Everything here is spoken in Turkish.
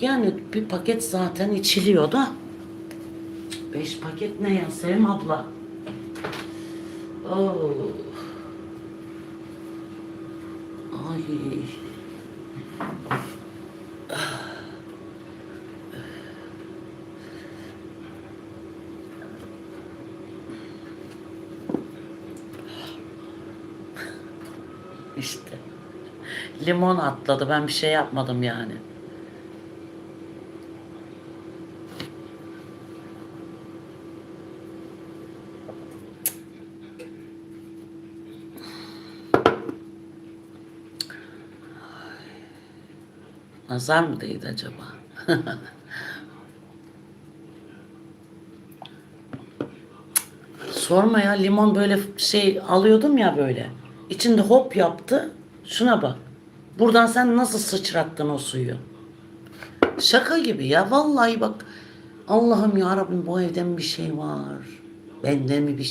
Yani bir paket zaten içiliyor da. Beş paket ne ya Sevim abla? Oo. Ay. İşte. Limon atladı. Ben bir şey yapmadım yani. Nazar mı değdi acaba? Sorma ya limon böyle şey alıyordum ya böyle. İçinde hop yaptı. Şuna bak. Buradan sen nasıl sıçrattın o suyu? Şaka gibi ya vallahi bak. Allah'ım ya Rabbim bu evde mi bir şey var? Bende mi bir